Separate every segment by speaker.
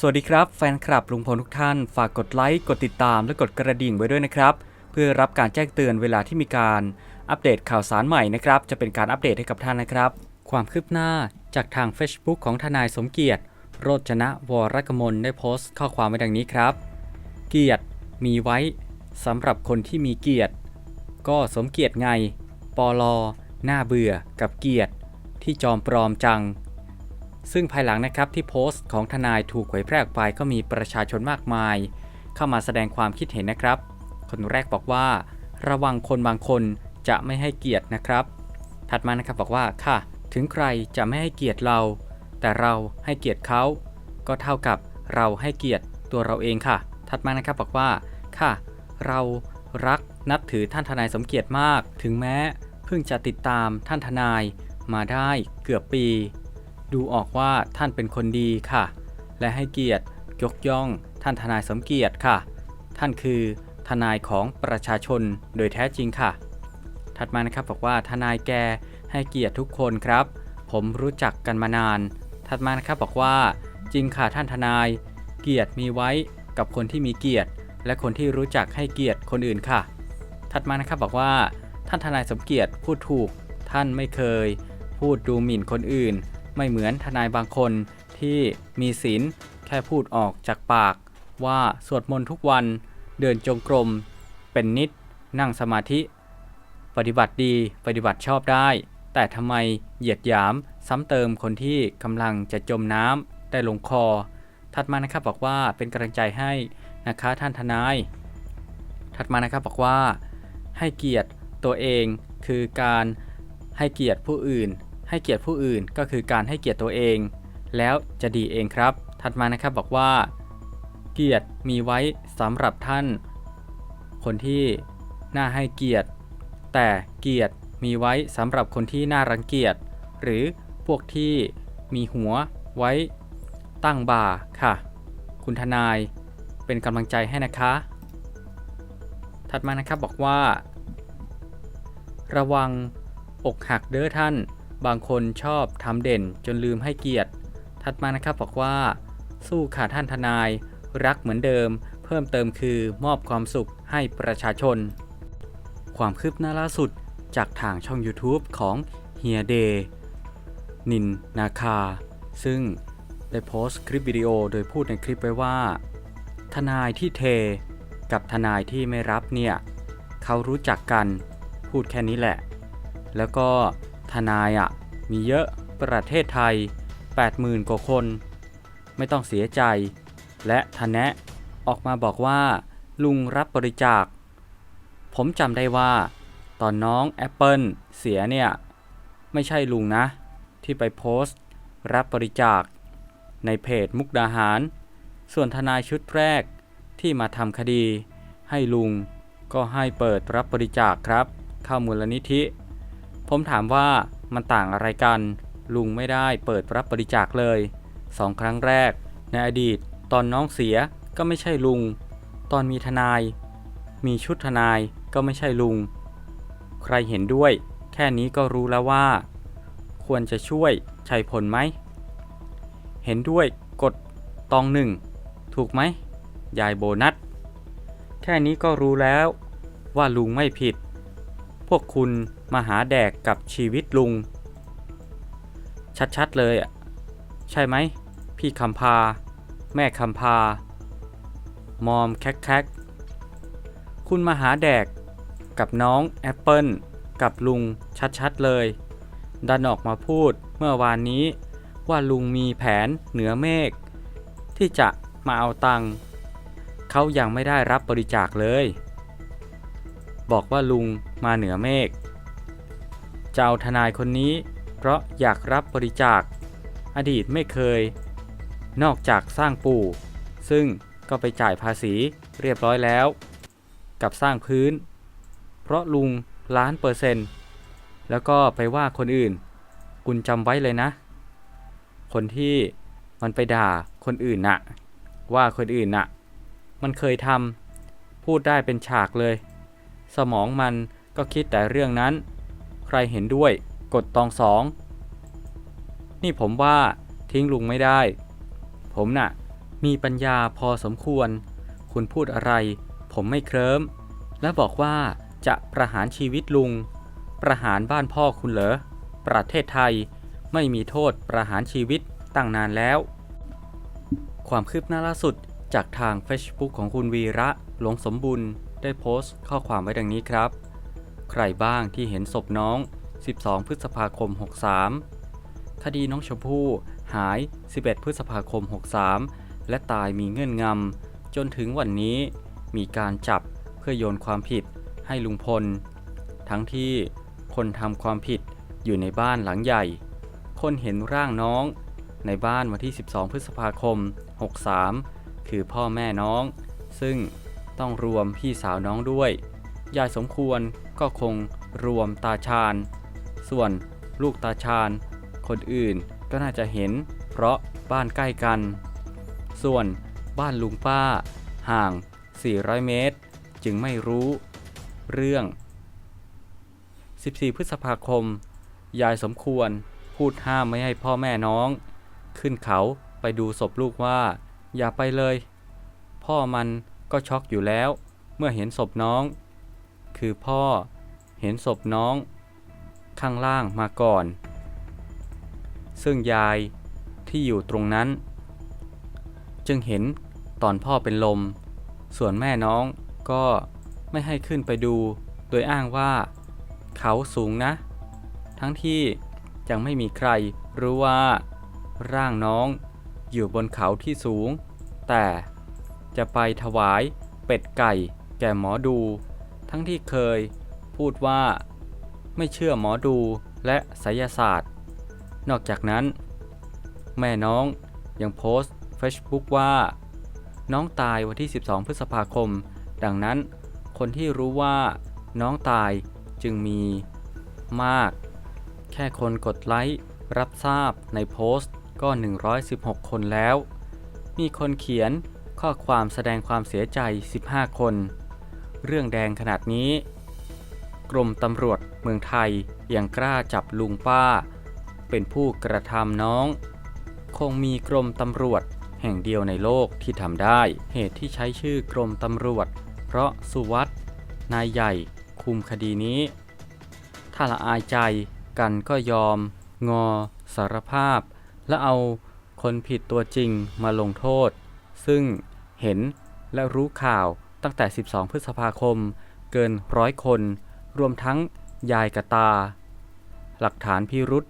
Speaker 1: สวัสดีครับแฟนคลับลุงพลทุกท่าน ฝากกดไลค์ กดติดตามและกดกระดิ่งไว้ด้วยนะครับ เพื่อรับการแจ้งเตือนเวลาที่มีการอัปเดตข่าวสารใหม่นะครับ จะเป็นการอัปเดตให้กับท่านนะครับ ความคืบหน้าจากทาง Facebook ของทนายสมเกียรติ โรจนะวรกมลได้โพสต์ข้อความไว้ดังนี้ครับ เกียรติมีไว้สำหรับคนที่มีเกียรติ ก็สมเกียรติไงปอลอหน้าเบื่อกับเกียรติ ที่จอมปลอมจัง ซึ่งภายหลังนะครับที่โพสต์ของทนายถูกเผยแพร่ออกไปก็มีประชาชนมากมาย เข้ามาแสดงความคิดเห็นนะครับ คนแรกบอกว่า ระวังคนบางคนจะไม่ให้เกียรตินะครับ ถัดมานะครับบอกว่าค่ะ ถึงใครจะไม่ให้เกียรติเรา แต่เราให้เกียรติเขาก็เท่ากับเราให้เกียรติตัวเราเองค่ะ ถัดมานะครับบอกว่าค่ะ เรารักนับถือท่านทนายสมเกียรติมาก ถึงแม้เพิ่งจะติดตามท่านทนายมาได้เกือบปี ดูออกว่าท่านเป็นคนดีค่ะ และให้เกียรติยกย่องท่านทนายสมเกียรติค่ะ ท่านคือทนายของประชาชนโดยแท้จริงค่ะ ถัดมานะครับบอกว่าทนายแกให้เกียรติทุกคนครับ ผมรู้จักกันมานาน ถัดมานะครับบอกว่า จริงค่ะท่านทนาย เกียรติมีไว้กับคนที่มีเกียรติ และคนที่รู้จักให้เกียรติคนอื่นค่ะ ถัดมานะครับบอกว่า ท่านทนายสมเกียรติพูดถูก ท่านไม่เคย พูดดูหมิ่นคนอื่น ไม่เหมือนทนายบางคนที่มีศีลแค่พูดออกจากปาก ว่าสวดมนต์ทุกวันเดินจงกรม เป็นนิด นั่งสมาธิ ปฏิบัติดีปฏิบัติชอบได้ แต่ทำไมเหยียดหยามซ้ำเติมคนที่กำลังจะจมน้ำได้ลงคอ ถัดมานะครับบอกว่าเป็นกำลังใจให้นะคะท่านทนาย ถัดมานะครับบอกว่าให้เกียรติตัวเองคือการให้เกียรติผู้อื่น ให้เกียรติผู้อื่นก็คือการให้เกียรติตัวเอง แล้วจะดีเองครับ ถัดมานะครับบอกว่า เกียรติมีไว้สำหรับท่าน คนที่น่าให้เกียรติ แต่เกียรติมีไว้สำหรับคนที่น่ารังเกียจหรือพวกที่มีหัวไว้ตั้งบ่าค่ะ คุณทนายเป็นกำลังใจให้นะคะ ถัดมานะครับบอกว่า ระวังอกหักเด้อท่าน บางคนชอบทำเด่นจนลืมให้เกียรติ ถัดมานะครับบอกว่า สู้ค่ะท่านทนาย รักเหมือนเดิม เพิ่มเติมคือมอบความสุขให้ประชาชน ความคืบหน้าล่าสุดจากทางช่อง YouTube ของเฮียเดนินนาคา ซึ่งได้โพสต์คลิปวิดีโอโดยพูดในคลิปไว้ว่า ทนายที่เทกับทนายที่ไม่รับเนี่ย เขารู้จักกันพูดแค่นี้แหละ แล้วก็ ทนายอะ มีเยอะประเทศไทย 80,000 กว่าคน ไม่ต้องเสียใจ และทนแนะออกมาบอกว่า ลุงรับบริจาค ผมจำได้ว่า ตอนน้องแอปเปิลเสียเนี่ย ไม่ใช่ลุงนะ ที่ไปโพสต์ รับบริจาค ในเพจมุกดาหาร ส่วนทนายชุดแรกที่มาทำคดี ให้ลุงก็ให้เปิดรับบริจาคครับ เข้ามูลนิธิ ผมถามว่ามันต่างอะไรกัน ลุงไม่ได้เปิดรับบริจาคเลยสองครั้งแรก ในอดีต ตอนน้องเสียก็ไม่ใช่ลุง ตอนมีทนาย มีชุดทนายก็ไม่ใช่ลุง ใครเห็นด้วย แค่นี้ก็รู้แล้วว่า ควรจะช่วยชัยพลไหม เห็นด้วยกดตองหนึ่ง ถูกไหม ยายโบนัส แค่นี้ก็รู้แล้วว่าลุงไม่ผิด พวกคุณ มาหาแดกกับชีวิตลุง ชัดๆเลยอะใช่ไหม พี่คำพา แม่คำพา มอมแคกแคกคุณมาหาแดกกับน้องแอปเปิลกับลุงชัดๆเลย ดันออกมาพูดเมื่อวานนี้ว่าลุงมีแผนเหนือเมฆที่จะมาเอาตังค์เขายังไม่ได้รับบริจาคเลย บอกว่าลุงมาเหนือเมฆ จะเอาทนายคนนี้ เพราะอยากรับบริจาค อดีตไม่เคย นอกจากสร้างปู่ ซึ่งก็ไปจ่ายภาษีเรียบร้อยแล้ว กับสร้างพื้น เพราะลุงล้านเปอร์เซ็นต์แล้วก็ไปว่าคนอื่น คุณจำไว้เลยนะ คนที่มันไปด่าคนอื่นน่ะ ว่าคนอื่นน่ะ มันเคยทำพูดได้เป็นฉากเลย สมองมันก็คิดแต่เรื่องนั้น ใครเห็นด้วย กดตองสอง นี่ผมว่าทิ้งลุงไม่ได้ ผมน่ะ มีปัญญาพอสมควร คุณพูดอะไร ผมไม่เคลิ้ม และบอกว่าจะประหารชีวิตลุง ประหารบ้านพ่อคุณเหรอ ประเทศไทยไม่มีโทษประหารชีวิตตั้งนานแล้ว ความคืบหน้าล่าสุดจากทาง Facebook ของคุณวีระหลงสมบุญได้โพสต์ข้อความไว้ดังนี้ครับ ใครบ้างที่เห็นศพน้อง 12 พฤษภาคม 63 คดีน้องชมพู่หาย 11 พฤษภาคม 63 และตายมีเงื่อนงำ จนถึงวันนี้มีการจับเพื่อโยนความผิดให้ลุงพล ทั้งที่คนทำความผิดอยู่ในบ้านหลังใหญ่ คนเห็นร่างน้อง ในบ้านวันที่ 12 พฤษภาคม 63 คือพ่อแม่น้อง ซึ่งต้องรวมพี่สาวน้องด้วย ยายสมควรก็คงรวมตาชาญ ส่วนลูกตาชาญ คนอื่นก็น่าจะเห็น เพราะบ้านใกล้กัน ส่วนบ้านลุงป้า ห่าง 400 เมตร จึงไม่รู้ เรื่อง 14 พฤษภาคม ยายสมควรพูดห้ามไม่ให้พ่อแม่น้อง ขึ้นเขาไปดูศพลูกว่า อย่าไปเลย พ่อมันก็ช็อกอยู่แล้ว เมื่อเห็นศพน้อง คือพ่อเห็นศพน้องข้างล่างมาก่อน ซึ่งยายที่อยู่ตรงนั้น จึงเห็นตอนพ่อเป็นลม ส่วนแม่น้องก็ไม่ให้ขึ้นไปดู โดยอ้างว่า เขาสูงนะ ทั้งที่ยังไม่มีใครรู้ว่า ร่างน้องอยู่บนเขาที่สูง แต่จะไปถวายเป็ดไก่แก่หมอดู ทั้งที่เคยพูดว่าไม่เชื่อหมอดูและไสยศาสตร์ นอกจากนั้น แม่น้องยังโพสต์ Facebook ว่า น้องตายวันที่ 12 พฤษภาคม ดังนั้นคนที่รู้ว่าน้องตายจึงมีมาก แค่คนกดไลค์รับทราบในโพสต์ก็ 116 คนแล้ว มีคนเขียนข้อความแสดงความเสียใจ 15 คน เรื่องแดงขนาดนี้ กรมตำรวจเมืองไทยยังกล้าจับลุงป้า เป็นผู้กระทำน้อง คงมีกรมตำรวจแห่งเดียวในโลกที่ทำได้ เหตุที่ใช้ชื่อกรมตำรวจ เพราะสุวัสด์นายใหญ่คุมคดีนี้ ถ้าละอายใจกันก็ยอม งอ สารภาพ และเอาคนผิดตัวจริงมาลงโทษ ซึ่งเห็นและรู้ข่าว ตั้งแต่ 12 พฤษภาคม เกินร้อยคน รวมทั้งยายกะตา หลักฐานพิรุษ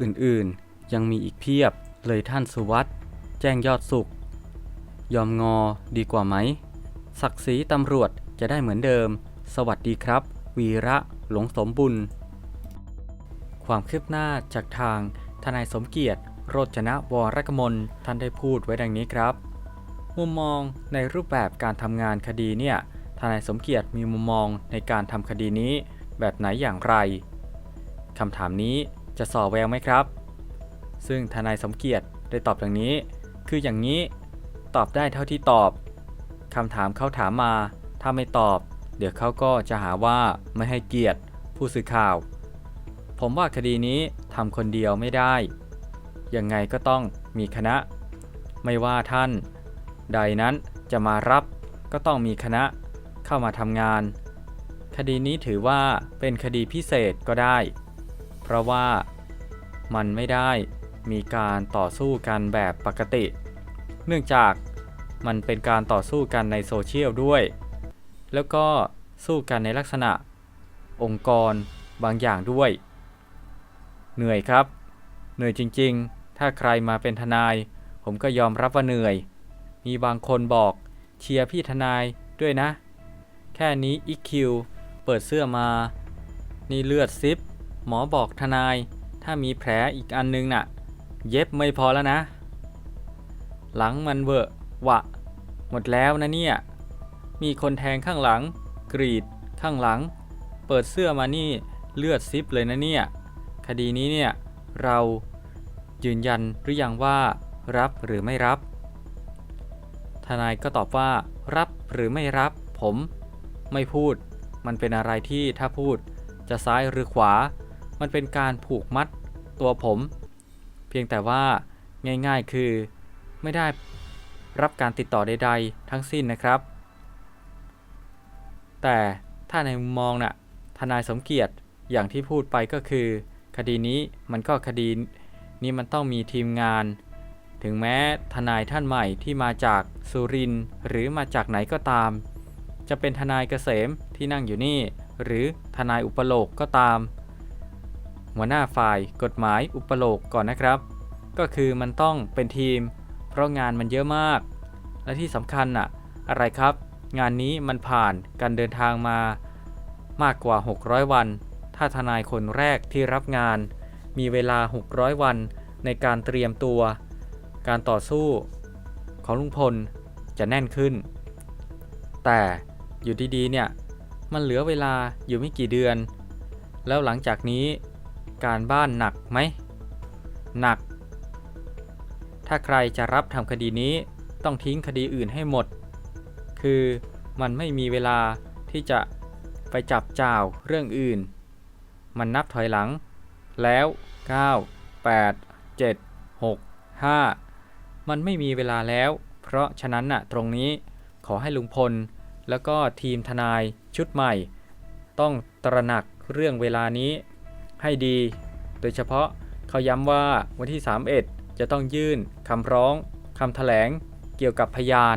Speaker 1: อื่นๆ ยังมีอีกเพียบเลยท่านสุวัสด์แจ้งยอดสุข ยอมงอดีกว่าไหม ศักดิ์ศรีตำรวจจะได้เหมือนเดิม สวัสดีครับ วีระหลงสมบุญ ความคืบหน้าจากทางทนายสมเกียรติ โรจนะวรกมลท่านได้พูดไว้ดังนี้ครับ มุมมองในรูปแบบการทำงานคดีเนี่ยทนายสมเกียรติมีมุมมองในการทำคดีนี้แบบไหนอย่างไรคำถามนี้จะส่อแววไหมครับ ซึ่งทนายสมเกียรติได้ตอบดังนี้ คืออย่างนี้ตอบได้เท่าที่ตอบคำถามเขาถามมา ถ้าไม่ตอบ เดี๋ยวเขาก็จะหาว่าไม่ให้เกียรติผู้สื่อข่าว ผมว่าคดีนี้ทำคนเดียวไม่ได้ ยังไงก็ต้องมีคณะ ไม่ว่าท่าน ใดนั้นจะมารับก็ต้องมีคณะเข้ามาทำงาน คดีนี้ถือว่าเป็นคดีพิเศษก็ได้ เพราะว่ามันไม่ได้มีการต่อสู้กันแบบปกติ เนื่องจากมันเป็นการต่อสู้กันในโซเชียลด้วย แล้วก็สู้กันในลักษณะ องค์กรบางอย่างด้วย เหนื่อยครับ เหนื่อยจริงๆ ถ้าใครมาเป็นทนาย ผมก็ยอมรับว่าเหนื่อย มีบางคนบอกเชียร์พี่ทนายด้วยนะ แค่นี้อีคิวเปิดเสื้อมา นี่เลือดซิป หมอบอกทนาย ถ้ามีแผลอีกอันนึงน่ะ เย็บไม่พอแล้วนะ หลังมันเวอะวะ หมดแล้วนะเนี่ย มีคนแทงข้างหลัง กรีดข้างหลัง เปิดเสื้อมานี่เลือดซิปเลยนะเนี่ย คดีนี้เนี่ย เรายืนยันหรือยังว่ารับหรือไม่รับ ทนายก็ตอบว่า รับหรือไม่รับ ผมไม่พูด มันเป็นอะไรที่ถ้าพูด จะซ้ายหรือขวา มันเป็นการผูกมัดตัวผม เพียงแต่ว่าง่ายๆคือ ไม่ได้รับการติดต่อใดๆ ทั้งสิ้นนะครับ แต่ถ้าในมุมมองน่ะทนายสมเกียรติอย่างที่พูดไปก็คือ คดีนี้มันก็คดีนี้มันต้องมีทีมงาน ถึงแม้ทนายท่านใหม่ที่มาจากสุรินทร์หรือมาจากไหนก็ตาม จะเป็นทนายเกษมที่นั่งอยู่นี่ หรือทนายอุปโลกก็ตาม หัวหน้าฝ่ายกฎหมายอุปโลกก่อนนะครับ ก็คือมันต้องเป็นทีม เพราะงานมันเยอะมาก และที่สำคัญน่ะอะไรครับ งานนี้มันผ่านการเดินทางมามากกว่า 600 วัน ถ้าทนายคนแรกที่รับงาน มีเวลา 600 วันในการเตรียมตัว การต่อสู้ของลุงพลจะแน่นขึ้น แต่อยู่ดีๆเนี่ยมันเหลือเวลาอยู่ไม่กี่เดือน แล้วหลังจากนี้การบ้านหนักไหม หนัก ถ้าใครจะรับทำคดีนี้ต้องทิ้งคดีอื่นให้หมด คือมันไม่มีเวลาที่จะไปจับจ่าวเรื่องอื่น มันนับถอยหลัง แล้ว 9 8 7 6 5 มันไม่มีเวลาแล้ว เพราะฉะนั้นน่ะตรงนี้ขอให้ลุงพล แล้วก็ทีมทนายชุดใหม่ ต้องตระหนักเรื่องเวลานี้ให้ดี โดยเฉพาะเขาย้ำว่าวันที่ 31 จะต้องยื่นคำร้องคำแถลงเกี่ยวกับพยาน